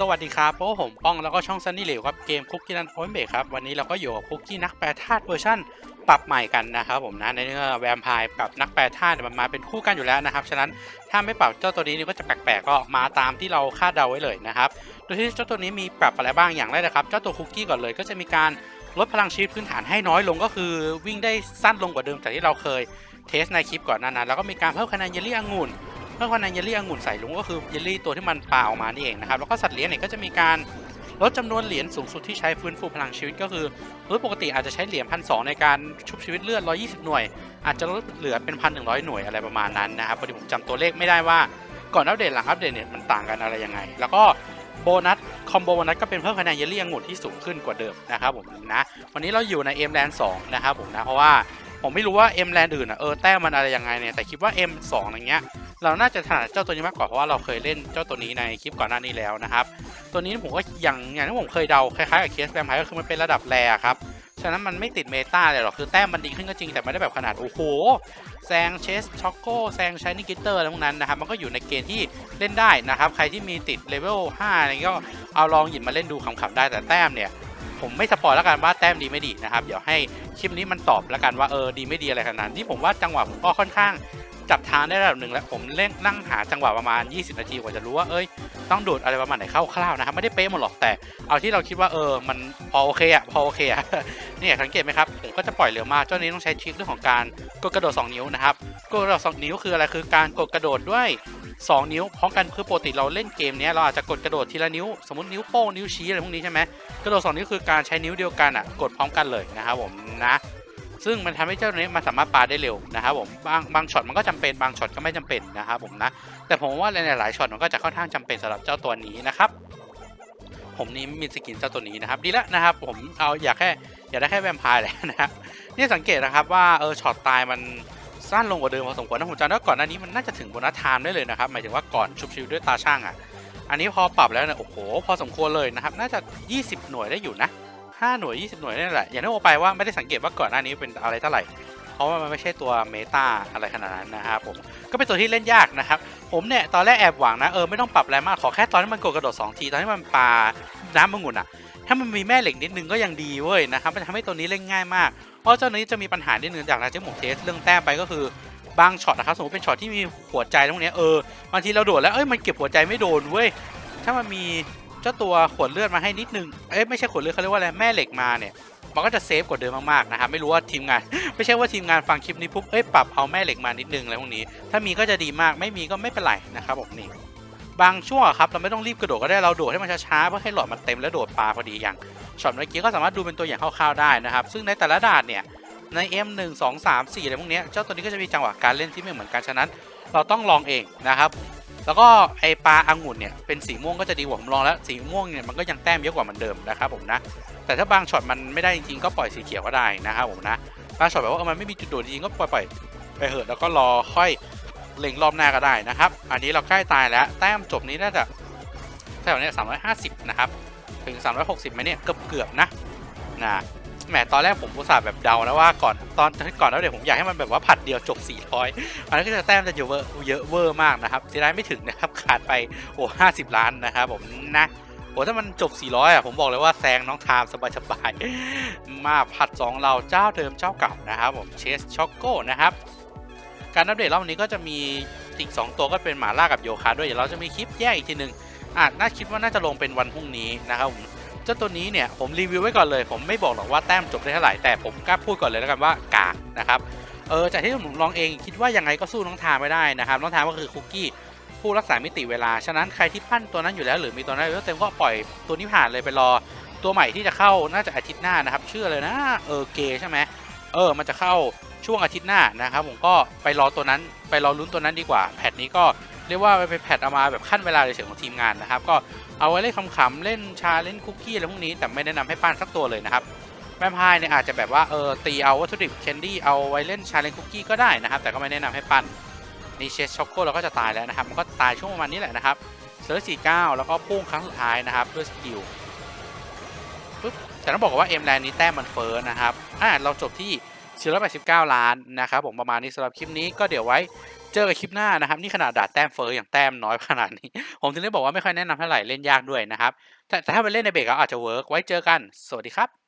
สวัสดีครับพวกผมป้องแล้วก็ช่องซันนี่เหลวครับเกมคุกกี้นันพอยเบรครับวันนี้เราก็อยู่กับคุกกี้นักแปรธาตุเวอร์ชันปรับใหม่กันนะครับผมนะในเรื่องแวมไพร์กับนักแปรธาตุมันมาเป็นคู่กันอยู่แล้วนะครับฉะนั้นถ้าไม่ปรับเจ้าตัวนี้นี่ก็จะแปลกๆก็มาตามที่เราคาดเดาไว้เลยนะครับโดยที่เจ้าตัวนี้มีปรับอะไรบ้างอย่างแรกนะครับเจ้าตัวคุกกี้ก่อนเลยก็จะมีการลดพลังชีวิตพื้นฐานให้น้อยลงก็คือวิ่งได้สั้นลงกว่าเดิมจากที่เราเคยเทสในคลิปก่อนหนานั้นแล้วก็มีการเพิ่มคะแนนเยลลี่องุ่น เมื่อวันนั้นเยลลี่องุ่นใส่ลุงก็คือเยลลี่ตัวที่มันปาออกมานี่เองนะครับแล้วก็สัตว์เลี้ยงเนี่ยก็จะมีการลดจำนวนเหรียญสูงสุดที่ใช้ฟื้นฟูพลังชีวิตก็คือโดยปกติอาจจะใช้เหรียญพันสในการชุบชีวิตเลือด 120 หน่วย อาจจะลดเหลือเป็นพันหนึ่งหน่วยอะไรประมาณนั้นนะครับพอดีผมจำตัวเลขไม่ได้ว่าก่อนอัปเดตหลังอัปเดตเนี่ยมันต่างกันอะไรยังไง แล้วก็โบนัสคอมโบโบนัสก็เป็นเพิ่มคะแนนเยลลี่องุ่นที่สูงขึ้นกว่าเดิมนะครับผมนะวันนี้เราอยู่ใน M Land 2นะครับผมนะเพราะว่าผมไม่รู้ว่า M Land อื่นอะเออแต้มมันอะไรยังไงเนี่ยแต่คิดว่า M2 อย่างเงี้ย เราน่าจะถนัดเจ้าตัวนี้มากกว่าเพราะว่าเราเคยเล่นเจ้าตัวนี้ในคลิปก่อนหน้านี้แล้วนะครับ ตัวนี้ผมก็อย่างอย่างที่ผมเคยเดาคล้ายๆกับเคสแวมไพร์ก็คือมันเป็นระดับแรครับฉะนั้นมันไม่ติดเมตาเลยหรอกคือแต้มมันดีขึ้นก็จริงแต่ไม่ได้แบบขนาดโอ้โหแซงเชสช็อกโกแซงชายนิกิเตอร์อะไรพวกนั้นนะครับมันก็อยู่ในเกณฑ์ที่เล่นได้นะครับ ใครที่มีติดเลเวล5อะไรก็เอาลองหยิบมาเล่นดูขำๆได้แต่แต้มเนี่ย ผมไม่สปอยแล้วกันว่าแต้มดีไม่ดีนะครับ เดี๋ยวให้คลิปนี้มันตอบแล้วกันว่าเออดีไม่ดีอะไรขนาดนั้นที่ผมว่าจังหวะผมก็ค่อนข้างจับทางได้ระดับหนึ่งแล้วผมเล่นนั่งหาจังหวะประมาณ 20 นาทีกว่าจะรู้ว่าเอ้ยต้องดูดอะไรประมาณไหนคร่าวๆนะครับไม่ได้เป๊ะหมดหรอกแต่เอาที่เราคิดว่าเออมันพอโอเคอะพอโอเคอะเนี่ยสังเกตไหมครับผมก็จะปล่อยเร็วมากเจ้านี้ต้องใช้ทริคเรื่องของการกดกระโดด 2 นิ้วนะครับกดกระโดด 2 นิ้วคืออะไรคือการกดกระโดดด้วย 2 นิ้วพร้อมกันคือปกติเราเล่นเกมนี้เราอาจจะกดกระโดดทีละนิ้ว สมมตินิ้วโป้งนิ้วชี้อะไรพวกนี้ใช่ไหมกระโดด 2 นิ้วคือการใช้นิ้วเดียวกันอะกดพร้อมกันเลยนะครับผมนะซึ่งมันทำให้เจ้าตัวนี้มันสามารถปาได้เร็วนะครับผมบางบางช็อตมันก็จำเป็นบางช็อตก็ไม่จำเป็นนะครับผมนะแต่ผมว่าในหลายช็อตมันก็จะค่อนข้างจำเป็นสำหรับเจ้าตัวนี้นะครับผมนี่มีสกินเจ้าตัวนี้นะครับดีแล้วนะครับผมเอาอยากแค่อยากได้แค่แวมไพร์แหละนะครับนี่สังเกตนะครับว่าเออช็อตตายมัน สั้นลงกว่าเดิมพอสมควรนะผมจำได้ก่อนหน้านี้มันน่าจะถึงโบนัสไทม์ได้เลยนะครับหมายถึงว่าก่อนชุบชิวด้วยตาช่างอะ อันนี้พอปรับแล้วเนี่ยโอ้โหพอสมควรเลยนะครับน่าจะ 20 หน่วยได้อยู่นะ 5 หน่วย 20 หน่วยนี่แหละอย่างที่โอไปว่าไม่ได้สังเกตว่าก่อนหน้านี้เป็นอะไรเท่าไหร่เพราะว่ามันไม่ใช่ตัวเมตาอะไรขนาดนั้นนะครับผมก็เป็นตัวที่เล่นยากนะครับผมเนี่ยตอนแรกแอบหวังนะเออไม่ต้องปรับอะไรมากขอแค่ตอนที่มันกดกระโดด2ทีตอนที่มันปาน้ำมังุ่นอะถ้ามันมีแม่เหล็กนิดนึงก็ยังดีเว้ยนะครับมันทำให้ตัวนี้เล่นง่ายมาก ราะเจ้านี้จะมีปัญหานิดนึงจากที่ผมเทสเรื่องแต้มไปก็คือบางช็อตนะครับสมมติเป็นช็อตที่มีหัวใจตรงนี้เออบางทีเราโดดแล้วเอ้ยมันเก็บหัวใจไม่โดนเว้ยถ้ามันมีเจ้าตัวขวดเลือดมาให้นิดนึงเอ้ยไม่ใช่ขวดเลือดเขาเรียกว่าอะไรแม่เหล็กมาเนี่ยมันก็จะเซฟกว่าเดิมมากๆนะครับไม่รู้ว่าทีมงาน ไม่ใช่ว่าทีมงานฟังคลิปนี้ปุ๊บเอ้ยปรับเอาแม่เหล็กมานิดนึงอะไรพวกนี้ ถ้ามีก็จะดีมากไม่มีก็ไม่เป็นไรนะครับผมนี่ บางช่วงครับเราไม่ต้องรีบกระโดดก็ได้เราโดดให้มันช้าๆเพื่อให้หลอดมันเต็มแล้วโดดปลาพอดีอย่างช็อตเมื่อกี้ก็สามารถดูเป็นตัวอย่างคร่าวๆได้นะครับ ซึ่งในแต่ละด่านเนี่ยใน M1 2 3 4อะไรพวกเนี้ยเจ้าตัวนี้ก็จะมีจังหวะการเล่นที่ไม่เหมือนกันฉะนั้น เราต้องลองเองนะครับ แล้วก็ไอปลาองุ่นเนี่ยเป็นสีม่วงก็จะดีกว่าผมลองแล้วสีม่วงเนี่ยมันก็ยังแต้มเยอะกว่าเหมือนเดิมนะครับผมนะแต่ถ้าบางช็อตมันไม่ได้จริงๆก็ปล่อยสีเขียวก็ได้นะครับผมนะบางช็อตแบบว่ามันไม่มีจุดโดดจริงๆก็ปล่อยปล่อยไปเหอะแล้วก็รอค่อย เล็งรอบหน้าก็ได้นะครับ อันนี้เราใกล้ตายแล้ว แต้มจบนี้น่าจะแถวเนี้ย350นะครับ ถึง 360ไหมเนี่ยเกือบเกือบๆนะนะแหมตอนแรกผมอุตส่าห์แบบเดาแล้วว่าก่อนตอนก่อนแล้วเดี๋ยวผมอยากให้มันแบบว่าผัดเดียวจบ 400 อันนั้นก็จะแต้มจะเยอะเวอร์เยอะเวอร์มากนะครับเสียดายไม่ถึงนะครับขาดไปโอ้50ล้านนะครับผมนะโอ้ถ้ามันจบ 400 อะ ผมบอกเลยว่าแซงน้องไทม์สบายๆ มาผัด 2 เราเจ้าเดิมเจ้าเก่านะครับผมเชสช็อกโก้นะครับ การอัปเดตรอบนี้ก็จะมีอีก 2 ตัวก็เป็นหมาล่ากับโยคะด้วยเดี๋ยวเราจะมีคลิปแยกอีกทีหนึ่งอะน่าคิดว่าน่าจะลงเป็นวันพรุ่งนี้นะครับผมเจ้าตัวนี้เนี่ยผมรีวิวไว้ก่อนเลย ผมไม่บอกหรอกว่าแต้มจบได้เท่าไหร่แต่ผมกล้าพูดก่อนเลยแล้วกันว่ากากนะครับเออจากที่ผมลองเองคิดว่ายังไงก็สู้น้องทามไม่ได้นะครับน้องทามก็คือคุกกี้ผู้รักษามิติเวลา ฉะนั้นใครที่ปั้นตัวนั้นอยู่แล้วหรือมีตัวนั้นแล้วเต็มก็ปล่อยตัวนี้ผ่านเลยไปรอตัวใหม่ที่จะเข้าน่าจะอาทิตย์หน้านะครับชื่ออะไรนะเออเกใช่ไหมเออมันจะเข้า ช่วงอาทิตย์หน้านะครับผมก็ไปรอตัวนั้นไปรอลุ้นตัวนั้นดีกว่า แพทนี้ก็เรียกว่าเป็นแพทเอามาแบบขั้นเวลาเฉยๆของทีมงานนะครับ ก็เอาไว้เล่นขำๆเล่นชาเล่นคุกกี้อะไรพวกนี้แต่ไม่แนะนำให้ปั้นสักตัวเลยนะครับแวมไพร์เนี่ยอาจจะแบบว่าเออตีเอาวัตถุดิบแคนดี้เอาไว้เล่นชาเล่นคุกกี้ก็ได้นะครับ แต่ก็ไม่แนะนำให้ปั้นนี่เชสช็อกโกเราก็จะตายแล้วนะครับ มันก็ตายช่วงประมาณนี้แหละนะครับเซิร์ฟสี่เก้าแล้วก็พุ่งครั้งสุดท้ายนะครับด้วยสกิลปึ๊บแต่ต้องบอกว่าเอ็มแลนนี้แต้มมันเฟ้อนะครับอ่าเราจบที่ 489 ล้านนะครับผมประมาณนี้สำหรับคลิปนี้ก็เดี๋ยวไว้เจอกันคลิปหน้านะครับ นี่ขนาดด่าแต้มเฟอร์อย่างแต้มน้อยขนาดนี้ ผมถึงได้บอกว่าไม่ค่อยแนะนำเท่าไหร่เล่นยากด้วยนะครับ แต่แต่ถ้าไปเล่นในเบรกก็อาจจะเวิร์กไว้เจอกัน สวัสดีครับ